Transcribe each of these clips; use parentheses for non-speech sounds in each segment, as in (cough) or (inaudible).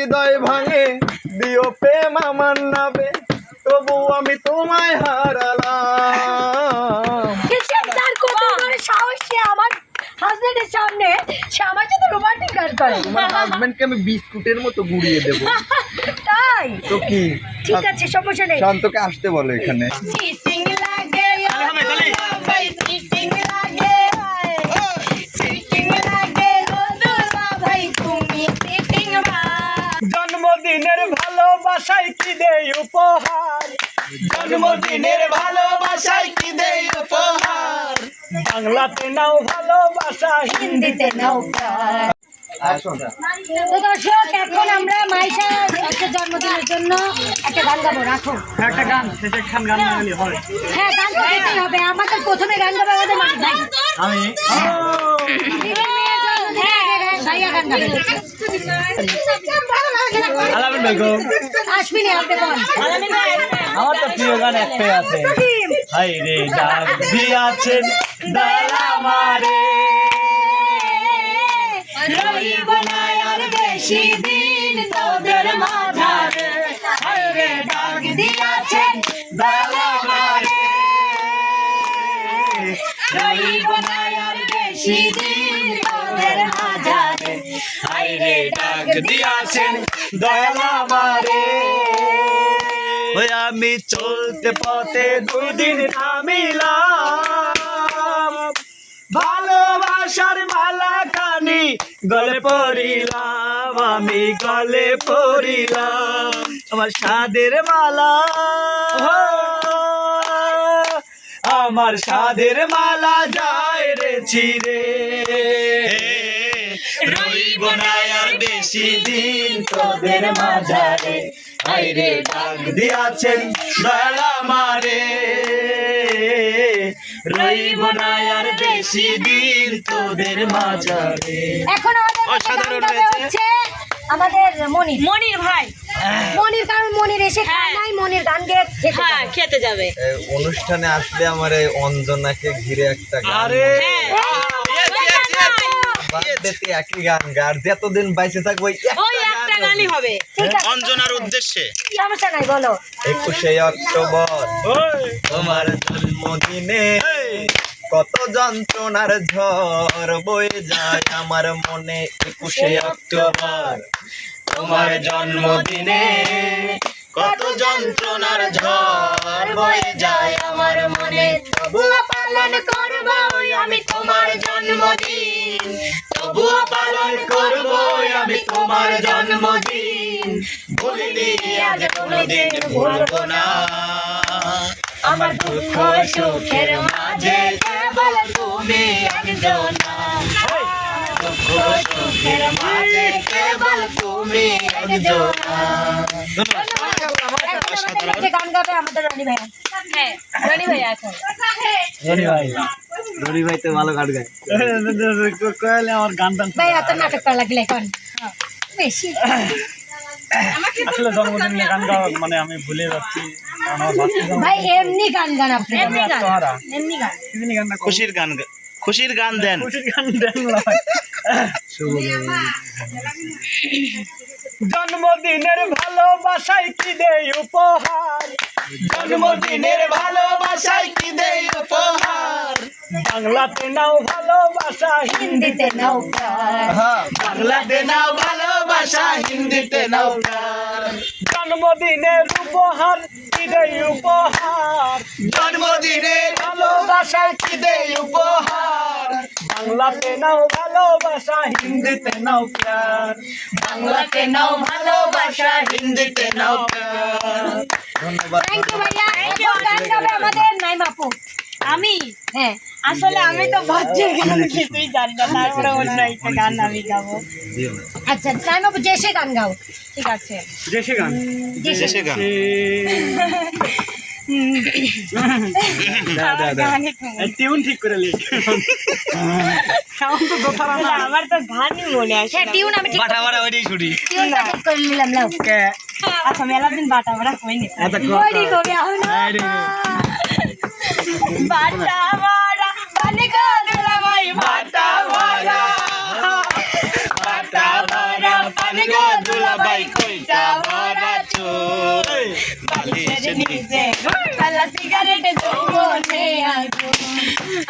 হৃদয় ভাঙে দিও প্রেম আমার নাবে তবু আমি তোমায় হারালাম। আমার হাজবেন্ডের সামনে? সে আমার সাথে রোমান্টিক গান করে। তোমার হাজবেন্ডকে আমি বিস্কুটের মতো গুড়িয়ে দেবো। তাই? তো কি? ঠিক আছে সমস্যা নেই। শান্তকে আসতে বলো এখানে। ভালোবাসায় কি দেই উপহার? জন্মদিনের ভালোবাসায় কি দেই উপহার? বাংলাতে নাও ভালোবাসা হিন্দিতে নাও তো দর্শক এখন আমরা মাইশা একটা জন্মদিনের জন্য একটা গান গাবো রাখো। একটা গান শেষে খান গান গাইলে হয়। হ্যাঁ গান তো গাইতেই হবে। আমাদের প্রথমে গান গাবে আমাদের ভাই আমি? ভাইয়া গান গাবে। আলামিন ভাই গো আসবিনি আপনি বল। আমার তো প্রিয় গান একটাই আছে। হাই রে ডাক দিয়াছেন দয়াল আমারে রইব না আর বেশি দিন তোদের মাঝারে। রে ডাক দিয়াছেন দয়াল আমারে রইব না আর বেশি দিন তোদের মাঝারে হায় রে ডাক দিয়াছেন ওই আমি চলতে পথে দুদিন থামিলাম ভালোবাসার মালা কানি গলে পড়িলাম, আমি গলে পড়িলাম আমার সাদের মালা। আমার সাদের মালা যায় রে ছিড়ে। রইব না বেশি দিন তোদের মাঝারে। আইরে ডাক দিয়াছেন দয়ালা মারে। রইব না আর বেশি দিন তোদের মাঝারে। এখন অসাধারণ হয়েছে। আমাদের মনির। মনির ভাই। মনির কারণ মনির এসে খায় নাই মনির গান গেয়ে খেতে হ্যাঁ যাবে। খেতে যাবে। অনুষ্ঠানে আসলে আমার এই অঞ্জনাকে ঘিরে একটা গান আরে হ্যাঁ। গান গার যতদিন বাইসে থাকব ওই ওই একটা গানই হবে। অঞ্জনার উদ্দেশ্যে। কি সমস্যা নাই বলো। একুশে অক্টোবর তোমার জন্মদিনে কত যন্ত্রণার ঝড় বয়ে যায় আমার মনে। একুশে অক্টোবর তোমার জন্মদিনে কত যন্ত্রণার ঝড় বয়ে যায় আমার মনে। তবুও পালন করব আমি তোমার জন্মদিন। তবুও পালন করব আমি তোমার জন্মদিন। ভুলিনি আজ কোনোদিন ভুলবো না। আমার দুঃখ সুখের মাঝে কেবল তুমি একজনা দুঃখ সুখের মাঝে কেবল তুমি একজনা গান গাবে আমাদের রনি ভাই। হ্যাঁ রনি ভাই এখন রনি ভাই রনি ভাই তো ভালো গান গায়। কয়ালে আমার গান টান ভাই এত নাটক করা লাগলে এখন। বেশি। আসলে জন্মদিনে গান গাওয়া মানে আমি ভুলে যাচ্ছি। ভাই এমনি গান গান আপনি। এমনি গান এমনি গান। এমনি গানটা খুশির গান খুশির গান দেন। খুশির গান দেন। জন্মদিনের ভালোবাসায় কি দেই উপহার? জন্মদিনের ভালোবাসায় কি দেই উপহার? বাংলাতে নাও ভালোবাসা হিন্দিতে নাও বাংলাতে নাও ভালোবাসা হিন্দিতে নাও জন্মদিনের উপহার কি দেই উপহার? জন্মদিনের ভালোবাসায় কি দেই উপহার? বাংলাতে নাও ভালোবাসা হিন্দিতে নাও প্যার। বাংলাতে নাও ভালোবাসা হিন্দিতে নাও ধন্যবাদ থ্যাংক ইউ ভাইয়া। এখন গান গাবে আমাদের নাইম আপু আমি? হ্যাঁ আসলে আমি তো বাচ্চার গান কিছুই জানি না। তারপরে অন্য একটা গান আমি গাবো। আচ্ছা নাইম আপু যে সে গান গাও। ঠিক আছে। দেশে গান। দেশে গান। টিউন ঠিক করে লিখ। সাউন্ড তো দোতারা না আমার তো গানই মনে আসে হ্যাঁ। টিউন আমি ঠিক বাটা বাটা ওইটাই ছুটি টিউনটা ঠিক করে নিলাম লাও আচ্ছা মেলা দিন বাটা বাটা এত বডি কবে আহ না। বাটা বাটা পানি গো দিলা ভাই বাটা বাটা বাটা বাটা পানি গো দুলা বালিশ নিজে কালা সিগারেট জমনে আগুন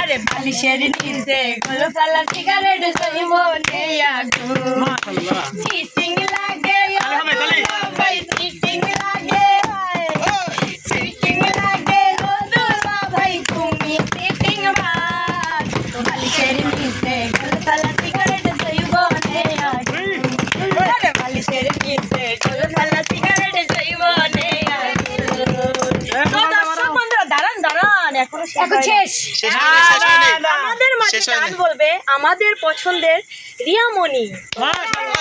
আরে বালিশের নিজে গোলো কালা সিগারেট জমনে আগুন চিসিং লাগে ভাই চিসিং লাগে চিসিং লাগে ও দুলা ভাই তুমি এখনও শেষ। আমাদের মাঝে গান বলবে আমাদের পছন্দের রিয়ামণি।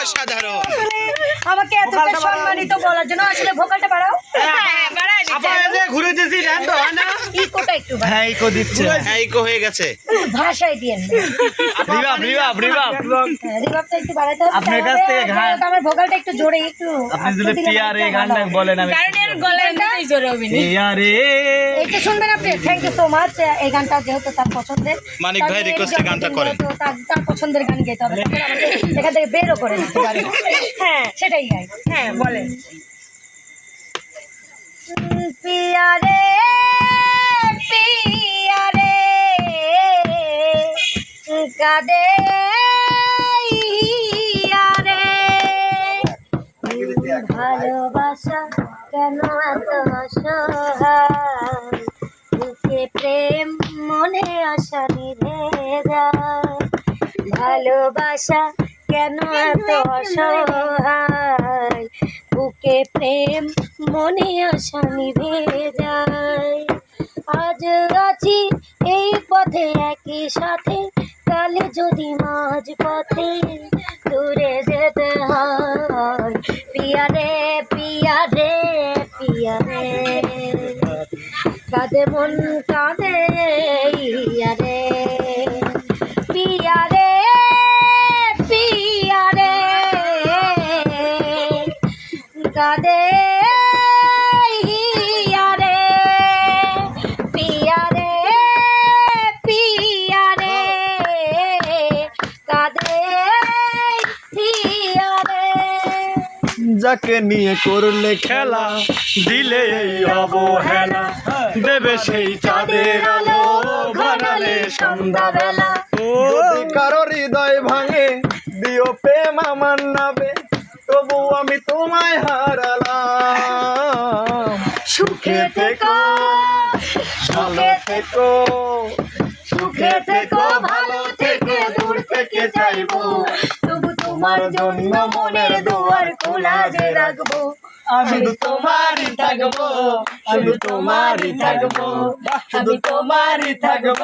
অসাধারণ। আমাকে এতটা সম্মানিত বলার জন্য আসলে ভোকালটা বাড়াও। হ্যাঁ বাড়াই দিচ্ছি ঘুরে দিছি ইকোটা একটু হ্যাঁ ইকো দিচ্ছে। হ্যাঁ ইকো গেছে। ভাষায় দিয়েন রিবাব রিবাব রিবাব একটু বাড়াইতে হবে আপনার কাছ থেকে গান- আমার ভোকালটা একটু জোরে একটু আপনি যদি দিলে পিয়ার এই ভালো গানটা বলেন আমি কারণ এর গলায় জোরে হবে না। পিয়ারে। এইটা শুনবেন আপনি থ্যাংক ইউ সো মাচ এই গানটা যেহেতু তার পছন্দের মানিক ভাই জন্মদিন গানটা করেন। তার পছন্দের গান গাইতে হবে এখান থেকে বেরও করে দিতে পারে হ্যাঁ। সেটাই গাই হ্যাঁ বলেন। পিয়ারে পিয়ারে কাদে ইয়ারে ভালোবাসা কেন এত অসহায়? বুকে প্রেম মনে আশা নিভে যায়। ভালোবাসা কেন এত অসহায়? বুকে প্রেম মনে আশা নিভে যায়। আজ আছি এই পথে একই সাথে কালে যদি মাঝ পথে দূরে যেতে হয়। পিয়ারে পিয়ারে পিয়ারে কাঁদে মন কাঁদে ইয়ারে পিয়ারে পিয়ারে পিয়ারে। কাঁদে ইয়ারে যাকে নিয়ে করলে খেলা দিলে অবহেলা দেবে সেই চাঁদের আলো ঘরালে সন্ধ্যাবেলা। কারও হৃদয় ভাঙে দিও প্রেম আমার নাবে তবু আমি তোমায় হারালাম। সুখে থেকো ভালো থেকো সুখে থেকো ভালো থেকে দূর থেকে চাইব। তবু তোমার জন্য মনের দুয়ার খোলা যে রাখব। আমি তোমারই থাকব আমি তোমারই থাকব। শুধু তোমারই থাকব।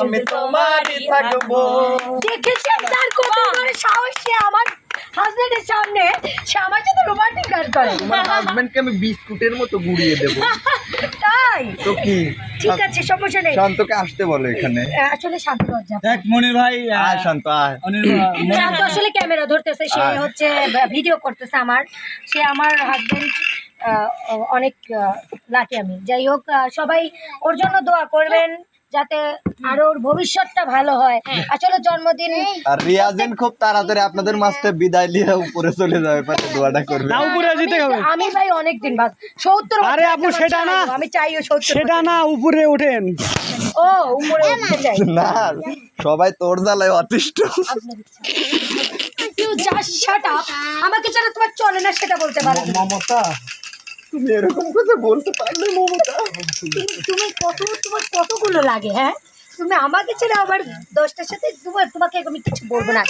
আমি তোমারই থাকব। দেখেছেন তার কত সাহস আমার হাজবেন্ডের সামনে সে আমার সাথে রোমান্টিক গান করে। তোমার হাজবেন্ডকে আমি বিস্কুটের মতো গুড়িয়ে দেবো। তাই? তো কি? ঠিক আছে সমস্যা নেই। শান্তকে আসতে বলো এখানে। আসলে শান্ত লজ্জা দেখ মনির ভাই আয় শান্ত আয়। (laughs) শান্ত আসলে ক্যামেরা ধরতেছে সে হচ্ছে ভিডিও করতেছে আমার। সে আমার হাজবেন্ড অনেক লাকি আমি। যাই হোক সবাই ওর জন্য দোয়া করবেন। যাতে আরও ওর ভবিষ্যৎটা ভালো হয়। আসলে জন্মদিন আর রিয়াজেন খুব তাড়াতাড়ি আপনাদের মাঝ বিদায় নিয়ে উপরে চলে যাবে পাশে দোয়াটা করবে। না উপরে যেতে হবে। আমি ভাই অনেক দিন বাদ। সত্তর বছর আরে আপু, সেটা না। আমি চাই ও সত্তর সেটা না উপরে ওঠেন। ও উপরে উঠতে চাই। না সবাই তোর জ্বালায় অতিষ্ঠ। ইউ জাস্ট শাট আপ আমাকে ছাড়া তোমার চলে না সেটা বলতে পারো মমতা তুমি এরকম কথা বলতে পারলে মমতা। তুমি কত তোমার কতগুলো লাগে হ্যাঁ? তুমি আমাকে ছেড়ে আবার দশটার সাথে দুবার তোমাকে আমি কিছু বলব না।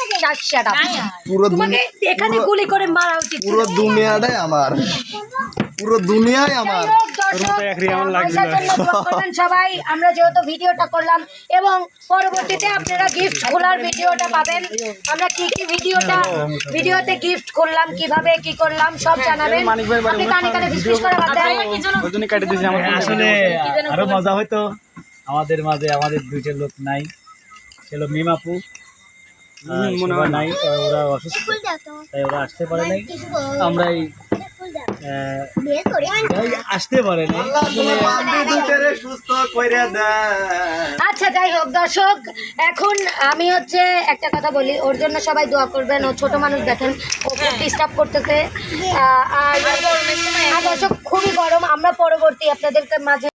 তোমাকে এখানে গুলি করে মারা উচিত। পুরো দুনিয়াটাই আমার। পুরো দুনিয়ায় আমার। সবাই। আমরা যেহেতু ভিডিওটা করলাম এবং পরবর্তীতে আপনারা গিফট খোলার ভিডিওটা পাবেন। আমরা কি কি ভিডিওটা ভিডিওতে গিফট করলাম কীভাবে কি করলাম সব জানাবেন। আপনি কানে কানে ফিসফিস করে আসলে আরও মজা হয়তো আমাদের মাঝে আমাদের দুইটা লোক নাই। ছিল মিমাপু। মনে হয় নাই ওরা অসুস্থ। তাই ওরা আসতে পারে নাই? আমরাই এই আচ্ছা যাই হোক, দর্শক, এখন আমি হচ্ছে একটা কথা বলি। ওর জন্য সবাই দোয়া করবেন, ও ছোট মানুষ, দেখেন, ও ডিস্টার্ব করতেছে। আর দর্শক, খুবই গরম। আমরা পরবর্তী আপনাদেরকে মাঝে